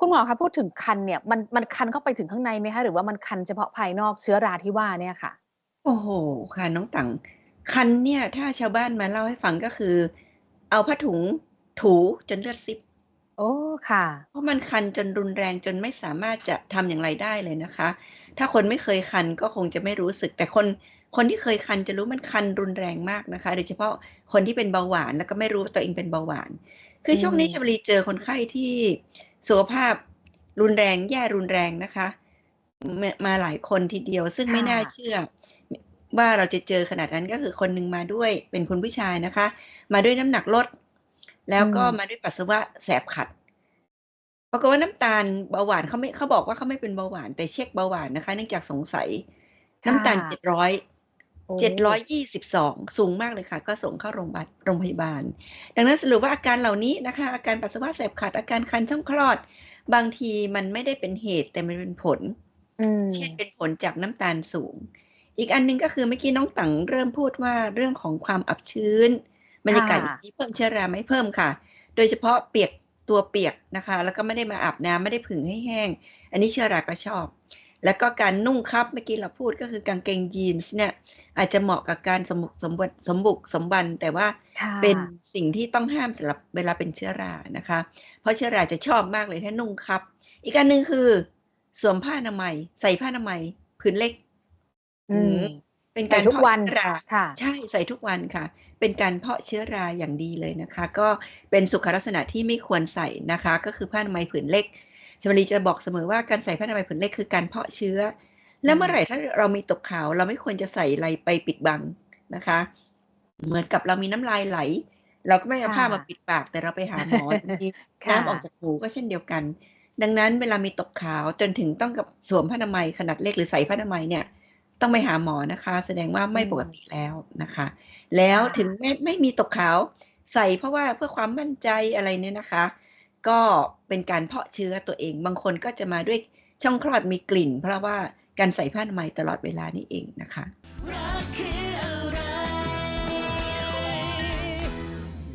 คุณหมอคะพูดถึงคันเนี่ยมันมันคันเข้าไปถึงข้างในไหมคะ?หรือว่ามันคันเฉพาะภายนอกเชื้อราที่ว่าเนี่ยค่ะ?โอ้โฮค่ะน้องตั๋งคันเนี่ยถ้าชาวบ้านมาเล่าให้ฟังก็คือ เอาผ้าถุงถูจนเลือดซิบโอ้ค่ะ เพราะมันคันจนรุนแรงจนไม่สามารถจะทำอย่างไรได้เลยนะคะ ถ้าคนไม่เคยคันก็คงจะไม่รู้สึก แต่คนคนที่เคยคันจะรู้มันคันรุนแรงมากนะคะ โดยเฉพาะคนที่เป็นเบาหวานแล้วก็ไม่รู้ว่าตัวเองเป็นเบาหวาน คือือช่วงนี้ชลมบุรีเจอคนไข้ที่ สุขภาพรุนแรงแย่รุนแรงนะคะมมาหลายคนทีเดียว ซึ่งคไม่่น่าะเชื่อ ว่าเราจะเจอขนาดนั้นก็คือคนหนึ่งมาด้วยเป็นคุณผู้ชายนะคะ มาด้วยน้ำหนักลด แลอื้วก็มมาด้วยปัสสาวะแสบขัดปรากฏว่าน้ำตาลเบาหวานเขาไม่เขาบอกว่าเขาไม่เป็นเบาหวานแต่เช็กเบาหวานนะคะ เนื่องจากสงสัยคน้่ำตาละ700โอ้ 722 สูงมากเลยค่ะ ก็ส่งเข้าโรงบาลโรงพยาบาล ดังนั้นสรุปว่าอาการเหล่านี้นะคะ อาการปัสสาวะแสบขัดอาการคันช่องคลอด บางทีมันไม่ได้เป็นเหตุแต่มันเป็นผลอืเช่นเป็มนผลจากน้ำตาลสูง อีกอันหนึ่งก็คือเมื่อกี้น้องตั๋งเริ่มพูดว่าเรื่องของความอับชื้นบรครย่ากาศอย่างะนี้เพิ่มเชื้อราไหม?เพิ่มค่ะ โดยเฉพาะเปียกตัวเปียกนะคะ แล้วก็ไม่ได้มาอาบน้ำไม่ได้ผึ่งให้แห้ง อันนี้เชื้อราก็ชอบ แล้วก็การนุ่งคับเมื่อกี้เราพูดก็คือกางเกงยีนส์เนี่ยอาจจะเหมาะกับการสมบุกสมบนสมบุกสมบันแต่ว่าค่เป็นะสิ่งที่ต้องห้ามสำหรับเวลาเป็นเชื้อรานะคะ เพราะเชื้อราจะชอบมากเลยถ้านุ่งคับ อีกอันหนึ่งคือ สวมผ้าอนามัย ใส่ผ้าอนามัยผืนเล็ก อือืมมเป็นใส่การเพาะเชทุกวันื้อราค่ะ ใช่ใส่ทุกวันค่ะ เป็นการเพาะเชื้อราอย่างดีเลยนะคะ ก็เป็นสุขลักษณะที่ไม่ควรใส่นะคะ ก็คือผ้าอนามัยผืนเล็ก ชลบุรีจะบอกเสมอว่าการใส่ผ้าอนามัยผืนเล็กคือการเพาะเชื้อแอลื้วเมื่อไหร่มถ้าเรามีตกขาว เราไม่ควรจะใส่อะไรไปปิดบังนะคะ เหมือนกับเรามีน้ำลายไหล เราก็ไม่เอคา่ผ้ามาะปิดปาก แต่เราไปหาหมอบางทีคน้่ำออกจะากหูก็เช่นเดียวกัน ดังนั้นเวลามีตกขาวจนถึงต้องกับสวมผ้าอนามัยขนาดเล็กหรือใส่ผ้าอนามัยเนี่ยต้องไปหาหมอนะคะ แสดงว่าอืไม่ปกมติแล้วนะคะ แล้วค่ถึงะไม่ไม่มีตกขาวใส่เพราะว่าเพื่อความมั่นใจอะไรเนี่ยนะคะ ก็เป็นการเพาะเชื้อตัวเอง บางคนก็จะมาด้วยช่องคลอดมีกลิ่น เพราะว่าการใส่ผ้าอนามัยตลอดเวลานี่เองนะคะ